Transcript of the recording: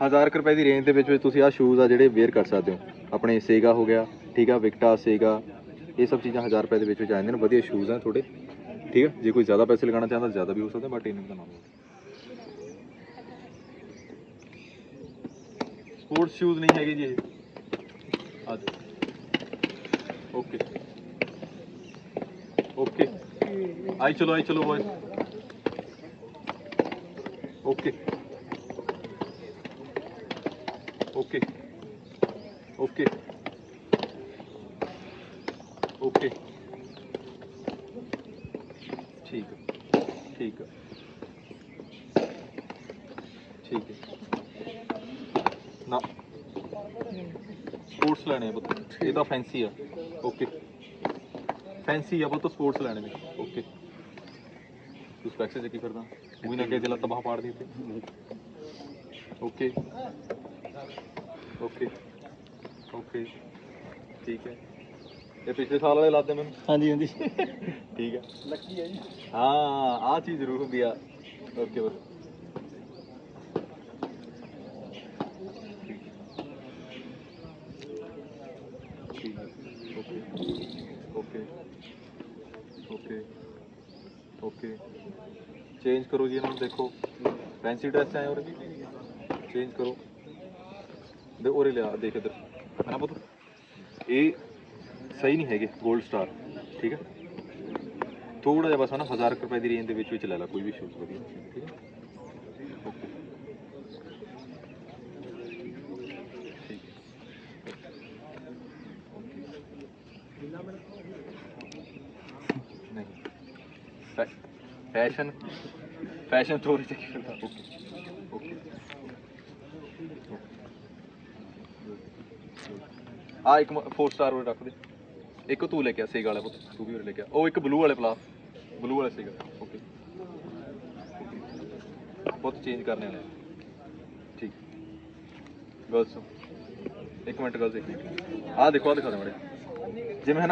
1000 ਰੁਪਏ ਦੀ ਰੇਂਜ ਦੇ ਵਿੱਚ ਵਿੱਚ ਤੁਸੀਂ ਆਹ ਸ਼ੂਜ਼ ਆ ਜਿਹੜੇ ਵੇਅਰ ਕਰ ਸਕਦੇ ਹੋ। ਆਪਣੇ ਸੇਗਾ ਹੋ ਗਿਆ, ਠੀਕ ਆ ਵਿਕਟਾ ਸੇਗਾ, ਇਹ ਸਭ ਚੀਜ਼ਾਂ 1000 ਰੁਪਏ ਦੇ ਵਿੱਚ ਵਿੱਚ ਆ ਜਾਂਦੀਆਂ ਨੇ, ਵਧੀਆ ਸ਼ੂਜ਼ ਆ ਤੁਹਾਡੇ, ਠੀਕ ਆ? ਜੇ ਕੋਈ ਜ਼ਿਆਦਾ ਪੈਸੇ ਲਗਾਉਣਾ ਚਾਹੁੰਦਾ ਜ਼ਿਆਦਾ ਵੀ ਹੋ ਸਕਦਾ ਬਟ ਇਹਨਾਂ ਦਾ ਨਾਮ ਸਪੋਰਟਸ ਸ਼ੂਜ਼ ਨਹੀਂ ਹੈਗੇ ਜੀ ਇਹ। ਅੱਜ ਓਕੇ ਓਕੇ ਆਈ ਚਲੋ ਆਈ ਚਲੋ boys okay okay okay okay ਠੀਕ ਠੀਕ ਠੀਕ ਨਾ ਸਪੋਰਟਸ ਲੈਣੇ ਆ ਪੁੱਤ ਇਹਦਾ ਫੈਂਸੀ ਆ ਓਕੇ ਫੈਂਸੀ ਆ ਪੁੱਤ ਸਪੋਰਟਸ ਲੈਣੇ ਨੇ ਓਕੇ ਤੂੰ ਸਪੈਕਸ ਚ ਕੀ ਕਰਦਾ ਉਹ ਵੀ ਨਾ ਕਿ ਲੱਤ ਬਾਹ ਪਾੜ ਦੀ ਓਕੇ ਓਕੇ ਓਕੇ ਠੀਕ ਹੈ ਇਹ ਪਿਛਲੇ ਸਾਲ ਵਾਲੇ ਲਾਦੇ ਮੈਨੂੰ ਹਾਂਜੀ ਹਾਂਜੀ ਠੀਕ ਹੈ ਲੱਕੀ ਹੈ ਜੀ ਹਾਂ ਆ ਚੀਜ਼ ਜ਼ਰੂਰ ਹੁੰਦੀ ਆ ਓਕੇ ਬਸ ਠੀਕ ਹੈ okay okay okay okay change ਕਰੋ ਜੀ ਇਹਨਾਂ ਨੂੰ ਦੇਖੋ ਫੈਂਸੀ ਡਰੈਸ ਆਏ ਹੋਰ ਚੇਂਜ ਕਰੋ ਦੇ ਉਰੇ ਲਿਆ, ਦੇਖ ਇੱਧਰ। ਹੈ ਨਾ ਪੁੱਤ, ਇਹ ਸਹੀ ਨਹੀਂ ਹੈਗੇ 골ਡ ਸਟਾਰ ਠੀਕ ਹੈ? ਥੋੜਾ ਜਿਹਾ ਬਸ ਨਾ 1000 ਰੁਪਏ ਦੀ ਰੇਂਜ ਦੇ ਵਿੱਚ ਵਿੱਚ ਲੈ ਲਾ, ਕੋਈ ਵੀ ਸ਼ੂਜ਼ ਵਧੀਆ, ਠੀਕ ਹੈ? ਓਕੇ ਠੀਕ ਨਹੀਂ ਫੈਸ਼ਨ ਫੈਸ਼ਨ ਸਟੋਰ ਚ ਕਰਦਾ ਓਕੇ ਓਕੇ ਆ ਇੱਕ 4 ਸਟਾਰ ਉਹ ਰੱਖ ਦੇ। ਇੱਕ ਤੂੰ ਲੈ ਕੇ ਆ ਸੇਗ ਵਾਲਾ ਪੁੱਤ, ਤੂੰ ਵੀ ਉਰੇ ਲੈ ਕੇ ਆ। ਉਹ ਇੱਕ ਬਲੂ ਵਾਲੇ ਪਲਾ। ਬਲੂ ਵਾਲੇ ਸੇਗਾ ਓਕੇ ਬਹੁਤ ਚੇਂਜ ਕਰਨੇ ਵਾਲੇ ਆ। ਠੀਕ। ਗਰਲਸ ਇੱਕ ਮਿੰਟ ਗਰਲਸ ਇੱਕ ਮਿੰਟ ਆਹ ਦੇਖੋ, ਆਹ ਦਿਖਾ ਦੇ ਮੜੇ ਜਿਵੇਂ